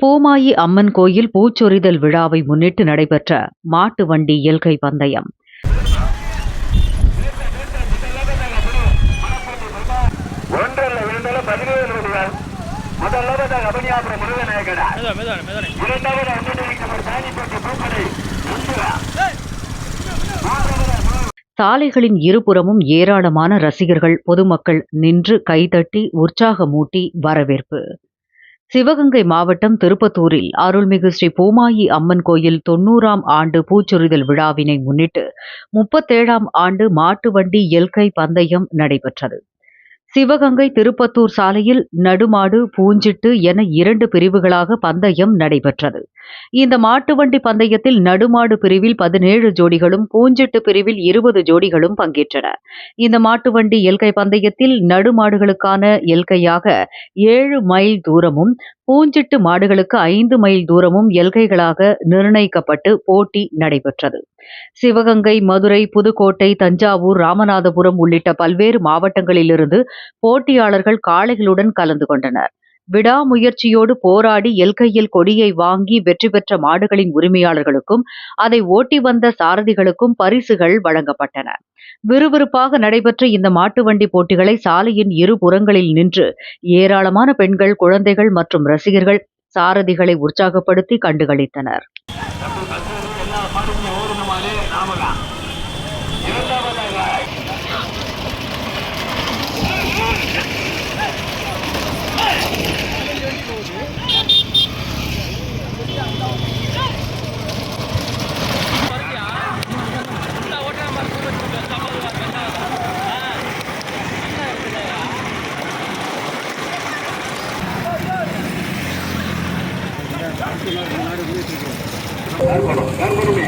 பூமாயி அம்மன் கோயில் பூச்சொரிதல் விழாவை முன்னிட்டு நடைபெற்ற மாட்டு வண்டி இயல்கை பந்தயம். சாலைகளின் இருபுறமும் ஏராளமான ரசிகர்கள் பொதுமக்கள் நின்று கைதட்டி உற்சாகமூட்டி வரவேற்பு. சிவகங்கை மாவட்டம் திருப்பத்தூரில் அருள்மிகு ஸ்ரீ பூமாயி அம்மன் கோயில் தொன்னூறாம் ஆண்டு பூச்சொரிதல் விழாவினை முன்னிட்டு முப்பத்தேழாம் ஆண்டு மாட்டு வண்டி எல்கை பந்தயம் நடைபெற்றது. சிவகங்கை திருப்பத்தூர் சாலையில் நடுமாடு பூஞ்சிட்டு என இரண்டு பிரிவுகளாக பந்தயம் நடைபெற்றது. இந்த மாட்டு வண்டி பந்தயத்தில் நடுமாடு பிரிவில் பதினேழு ஜோடிகளும் பூஞ்சிட்டு பிரிவில் இருபது ஜோடிகளும் பங்கேற்றன. இந்த மாட்டு வண்டி எல்கை பந்தயத்தில் நடுமாடுகளுக்கான எல்கையாக ஏழு மைல் தூரமும் பூஞ்சிட்டு மாடுகளுக்கு ஐந்து மைல் தூரமும் எல்கைகளாக நிர்ணயிக்கப்பட்டு போட்டி நடைபெற்றது. சிவகங்கை மதுரை புதுக்கோட்டை தஞ்சாவூர் ராமநாதபுரம் உள்ளிட்ட பல்வேறு மாவட்டங்களிலிருந்து போட்டியாளர்கள் காளைகளுடன் கலந்து கொண்டனர். விடாமுயற்சியோடு போராடி எல்கையில் கொடியை வாங்கி வெற்றி பெற்ற மாடுகளின் உரிமையாளர்களுக்கும் அதை ஓட்டி வந்த சாரதிகளுக்கும் பரிசுகள் வழங்கப்பட்டன. விறுவிறுப்பாக நடைபெற்ற இந்த மாட்டு வண்டி போட்டிகளை சாலையின் இரு புறங்களில் நின்று ஏராளமான பெண்கள் குழந்தைகள் மற்றும் ரசிகர்கள் சாரதிகளை உற்சாகப்படுத்தி கண்டுகளித்தனர். நண்பனுமே